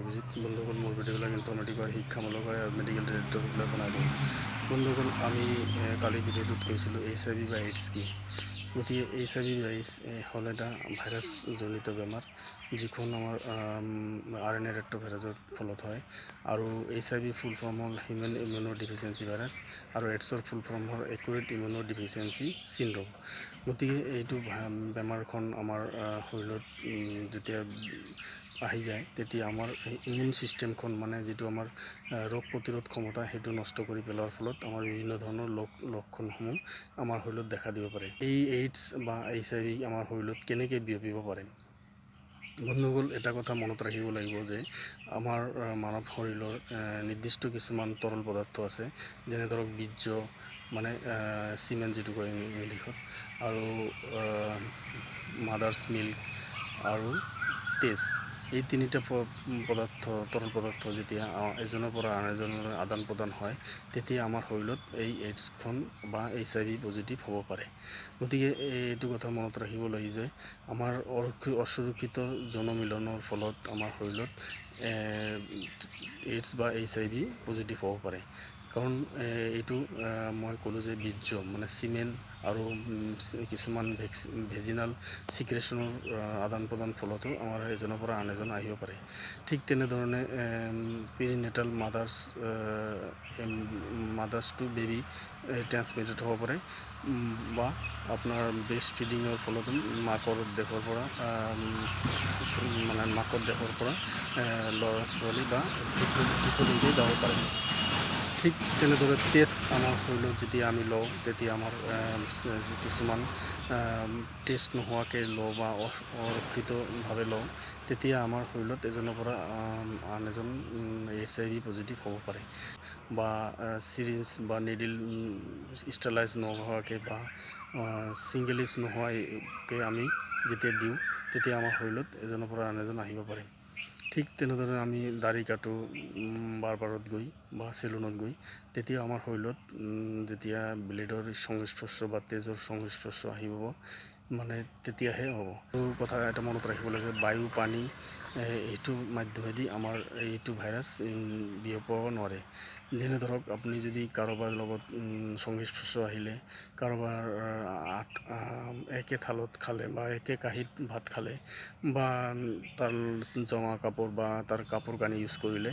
অভিজিৎ বন্ধুসকল মোৰ ভিডিঅ'বিলাক ইনফৰ্মেটিভ শিক্ষামূলক হয় মেডিকেল ৰিলেটেড বনাই দিওঁ। বন্ধুসকল আমি কালি ভিডিঅ'টোত কৈছিলোঁ এইচ আই ভি বা এইডছ কি? গতিকে এইচ আই ভি বা এইডছ হ'ল এটা ভাইৰাছজনিত বেমাৰ, যিখন আমাৰ আৰ এন এ ৰেক্টোভাইৰাছৰ ফলত হয়। আৰু H I V full form হ'ল হিউমেন ইমিউনো ডিফিচিয়েঞ্চি ভাইৰাছ আৰু এইডছৰ ফুল ফৰ্ম হ'ল একুৰেট ইমিউনো ডিফিচিয়েঞ্চি চিণ্ড্ৰম গতিকে এইটো বেমাৰখন আমাৰ শৰীৰত যেতিয়া আহি যায়, তেতিয়া আমাৰ ইমিউন ছিষ্টেমখন মানে যিটো আমাৰ ৰোগ প্ৰতিৰোধ ক্ষমতা সেইটো নষ্ট কৰি পেলোৱাৰ ফলত আমাৰ বিভিন্ন ধৰণৰ লক লক্ষণসমূহ আমাৰ শৰীৰত দেখা দিব পাৰে। এই এইডছ বা এইচ আই ভি আমাৰ শৰীৰত কেনেকৈ বিয়পিব পাৰে? বন্ধুসকল এটা কথা মনত ৰাখিব লাগিব যে, আমাৰ মানৱ শৰীৰৰ নিৰ্দিষ্ট কিছুমান তৰল পদাৰ্থ আছে, যেনে ধৰক বীৰ্য মানে চিমেণ্ট যিটো কয় ইংলিছত আৰু মাদাৰ্ছ মিল্ক আৰু তেজ। এই তিনিটা প- পদাৰ্থ তৰল পদাৰ্থ যেতিয়া এজনৰ পৰা আন এজনলৈ আদান প্ৰদান হয় তেতিয়া আমাৰ শৰীৰত এই এইডছখন বা এইচ আই ভি পজিটিভ হ'ব পাৰে। গতিকে এইটো কথা মনত ৰাখিব লাগে যে আমাৰ অসুৰক্ষিত জনমিলনৰ ফলত আমাৰ শৰীৰত এইডছ বা এইচ আই ভি পজিটিভ হ'ব পাৰে। কাৰণ এইটো মই ক'লোঁ যে বীৰ্য মানে চিমেণ্ট আৰু কিছুমান ভেক্সি, ভেজিনাল চিক্ৰেশ্যনৰ আদান প্ৰদান ফলতো আমাৰ এজনৰ পৰা আন এজন আহিব পাৰে। ঠিক তেনেধৰণে perinatal mothers mothers to baby transmitted হ'ব পাৰে। বা আপোনাৰ ব্ৰেষ্ট ফিডিঙৰ ফলতো মাকৰ দেশৰ পৰা মানে মাকৰ দেশৰ পৰা ল'ৰা ছোৱালী বা শিশু শিশুলৈকে যাব পাৰে। ঠিক তেনেদৰে তেজ আমাৰ শৰীৰত যেতিয়া আমি লওঁ, তেতিয়া আমাৰ কিছুমান টেষ্ট নোহোৱাকৈ লওঁ বা অৰক্ষিতভাৱে লওঁ, তেতিয়া আমাৰ শৰীৰত এজনৰ পৰা আন এজন এইচ আই ভি পজিটিভ হ'ব পাৰে। বা চিৰিঞ্জ বা নিডিল ষ্টেলাইজ নোহোৱাকৈ বা ছিংগল ইউজ নোহোৱাকৈ আমি যেতিয়া দিওঁ, তেতিয়া আমাৰ শৰীৰত এজনৰ পৰা আন এজন আহিব পাৰে। ঠিক তেনেদৰে আমি দাড়ি কাটো বাৰ্বাৰত গৈ বা চেলুনত গৈ তেতিয়া আমাৰ শৰীৰত যেতিয়া ব্লেডৰ সংস্পৰ্শ বা তেজৰ সংস্পৰ্শ আহিব মানে তেতিয়াহে হ'ব। আৰু কথা এটা মনত ৰাখিব লাগে যে বায়ু, পানী এইটো মাধ্যমেদি আমাৰ এইটো ভাইৰাছ বিয়পাব নোৱাৰে। যেনে ধৰক, আপুনি যদি কাৰোবাৰ লগত সংস্পৰ্শ আহিলে, কাৰোবাৰ একে থালত খালে বা একে কাঁহীত ভাত খালে বা তাৰ জমা কাপোৰ বা তাৰ কাপোৰ কানি ইউজ কৰিলে,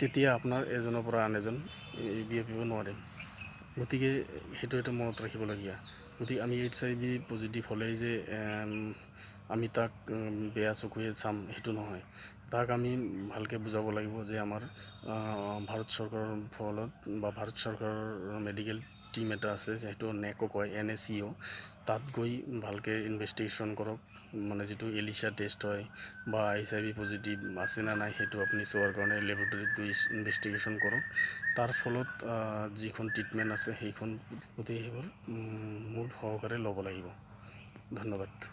তেতিয়া আপোনাৰ এজনৰ পৰা আন এজন বিয়পিব নোৱাৰে। গতিকে, সেইটো এটা মনত ৰাখিবলগীয়া। গতিকে আমি এইচ আই ভি পজিটিভ হ'লেই যে আমি তাক বেয়া চকুৰে চাম, সেইটো নহয়। তাক আমি ভালকৈ বুজাব লাগিব যে আমাৰ ভাৰত চৰকাৰৰ ফলত বা ভাৰত চৰকাৰৰ মেডিকেল টীম এটা আছে, যিহেতু নেকো কয় এন এ চি অ' তাত গৈ ভালকৈ ইনভেষ্টিগেশ্যন কৰক। মানে যিটো এলিচা টেষ্ট হয় বা এইচ আই ভি পজিটিভ আছে নে নাই সেইটো আপুনি চোৱাৰ কাৰণে লেবৰেটৰীত গৈ ইনভেষ্টিগেশ্যন কৰক। তাৰ ফলত যিখন ট্ৰিটমেণ্ট আছে সেইখন গোটেই সেইবোৰ মূল সহকাৰে ল'ব লাগিব। ধন্যবাদ।